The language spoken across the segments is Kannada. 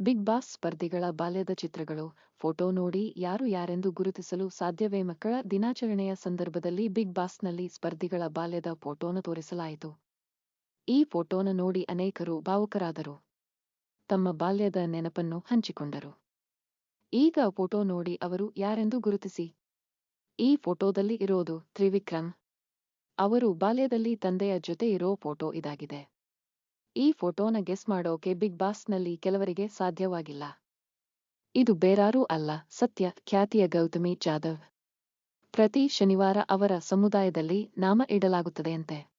ಬಿಗ್ ಬಾಸ್ ಸ್ಪರ್ಧಿಗಳ ಬಾಲ್ಯದ ಚಿತ್ರಗಳು. ಫೋಟೋ ನೋಡಿ ಯಾರು ಯಾರೆಂದು ಗುರುತಿಸಲು ಸಾಧ್ಯವೇ ಮಕ್ಕಳ ದಿನಾಚರಣೆಯ ಸಂದರ್ಭದಲ್ಲಿ ಬಿಗ್ ಬಾಸ್ನಲ್ಲಿ ಸ್ಪರ್ಧಿಗಳ ಬಾಲ್ಯದ ಫೋಟೋನ ತೋರಿಸಲಾಯಿತು. ಈ ಫೋಟೋನ ನೋಡಿ ಅನೇಕರು ಭಾವುಕರಾದರು. ತಮ್ಮ ಬಾಲ್ಯದ ನೆನಪನ್ನು ಹಂಚಿಕೊಂಡರು. ಈಗ ಫೋಟೋ ನೋಡಿ ಅವರು ಯಾರೆಂದು ಗುರುತಿಸಿ? ಈ ಫೋಟೋದಲ್ಲಿ ಇರೋದು ತ್ರಿವಿಕ್ರಮ್. ಅವರು ಬಾಲ್ಯದಲ್ಲಿ ತಂದೆಯ ಜೊತೆ ಇರೋ ಫೋಟೋ ಇದಾಗಿದೆ. ಈ ಫೋಟೋನ ಗೆಸ್ ಮಾಡೋಕೆ ಬಿಗ್ ಬಾಸ್ನಲ್ಲಿ ಕೆಲವರಿಗೆ ಸಾಧ್ಯವಾಗಿಲ್ಲ. ಇದು ಬೇರಾರೂ ಅಲ್ಲ, ಸತ್ಯ, ಖ್ಯಾತಿಯ ಗೌತಮಿ ಜಾಧವ್. ಪ್ರತಿ ಶನಿವಾರ ಅವರ ಸಮುದಾಯದಲ್ಲಿ ನಾಮ ಇಡಲಾಗುತ್ತದೆಯಂತೆ.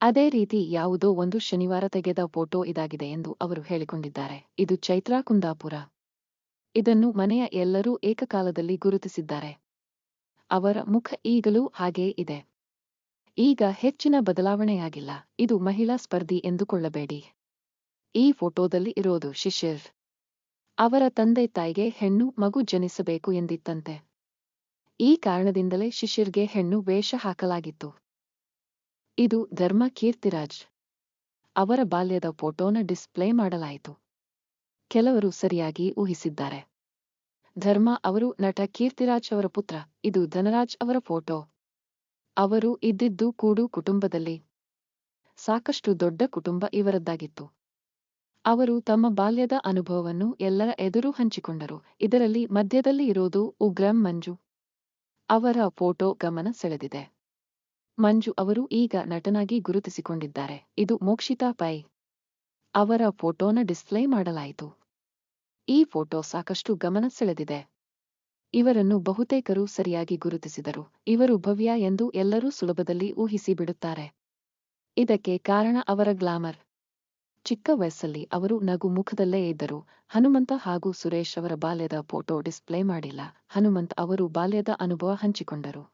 ಅದೇ ರೀತಿ ಯಾವುದೋ ಒಂದು ಶನಿವಾರ ತೆಗೆದ ಫೋಟೋ ಇದಾಗಿದೆ ಎಂದು ಅವರು ಹೇಳಿಕೊಂಡಿದ್ದಾರೆ. ಇದು ಚೈತ್ರಾ ಕುಂದಾಪುರ. ಇದನ್ನು ಮನೆಯ ಎಲ್ಲರೂ ಏಕಕಾಲದಲ್ಲಿ ಗುರುತಿಸಿದ್ದಾರೆ. ಅವರ ಮುಖ ಈಗಲೂ ಹಾಗೇ ಇದೆ. ಈಗ ಹೆಚ್ಚಿನ ಬದಲಾವಣೆಯಾಗಿಲ್ಲ. ಇದು ಮಹಿಳಾ ಸ್ಪರ್ಧಿ ಎಂದುಕೊಳ್ಳಬೇಡಿ. ಈ ಫೋಟೋದಲ್ಲಿ ಇರೋದು ಶಿಶಿರ್ ಅವರ ತಂದೆ ತಾಯಿಗೆ ಹೆಣ್ಣು ಮಗು ಜನಿಸಬೇಕು ಎಂದಿತ್ತಂತೆ. ಈ ಕಾರಣದಿಂದಲೇ ಶಿಶಿರ್ಗೆ ಹೆಣ್ಣು ವೇಷ ಹಾಕಲಾಗಿತ್ತು. ಇದು ಧರ್ಮ ಕೀರ್ತಿರಾಜ್ ಅವರ ಬಾಲ್ಯದ ಫೋಟೋನ ಡಿಸ್ಪ್ಲೇ ಮಾಡಲಾಯಿತು. ಕೆಲವರು ಸರಿಯಾಗಿ ಊಹಿಸಿದ್ದಾರೆ. ಧರ್ಮ ಅವರು ನಟ ಕೀರ್ತಿರಾಜ್ ಅವರ ಪುತ್ರ, ಇದು ಧನರಾಜ್ ಅವರ ಫೋಟೋ. ಅವರು ಇದ್ದಿದ್ದು ಕೂಡು ಕುಟುಂಬದಲ್ಲಿ. ಸಾಕಷ್ಟು ದೊಡ್ಡ ಕುಟುಂಬ ಇವರದ್ದಾಗಿತ್ತು. ಅವರು ತಮ್ಮ ಬಾಲ್ಯದ ಅನುಭವವನ್ನು ಎಲ್ಲರ ಎದುರು ಹಂಚಿಕೊಂಡರು. ಇದರಲ್ಲಿ ಮಧ್ಯದಲ್ಲಿ ಇರೋದು ಉಗ್ರಂ ಮಂಜು. ಅವರ ಫೋಟೋ ಗಮನ ಸೆಳೆದಿದೆ. ಮಂಜು ಅವರು ಈಗ ನಟನಾಗಿ ಗುರುತಿಸಿಕೊಂಡಿದ್ದಾರೆ. ಇದು ಮೋಕ್ಷಿತಾ ಪೈ ಅವರ ಫೋಟೋನ ಡಿಸ್ಪ್ಲೇ ಮಾಡಲಾಯಿತು. ಈ ಫೋಟೋ ಸಾಕಷ್ಟು ಗಮನ ಸೆಳೆದಿದೆ. ಇವರನ್ನು ಬಹುತೇಕರು ಸರಿಯಾಗಿ ಗುರುತಿಸಿದರು. ಇವರು ಭವ್ಯ ಎಂದು ಎಲ್ಲರೂ ಸುಲಭದಲ್ಲಿ ಊಹಿಸಿ ಬಿಡುತ್ತಾರೆ ಇದಕ್ಕೆ ಕಾರಣ ಅವರ ಗ್ಲಾಮರ್. ಚಿಕ್ಕ ವಯಸ್ಸಲ್ಲಿ ಅವರು ನಗು ಮುಖದಲ್ಲೇ ಇದ್ದರು. ಹನುಮಂತ ಹಾಗೂ ಸುರೇಶ್ ಅವರ ಬಾಲ್ಯದ ಫೋಟೋ ಡಿಸ್ಪ್ಲೇ ಮಾಡಿಲ್ಲ. ಹನುಮಂತ್ ಅವರು ಬಾಲ್ಯದ ಅನುಭವ ಹಂಚಿಕೊಂಡರು.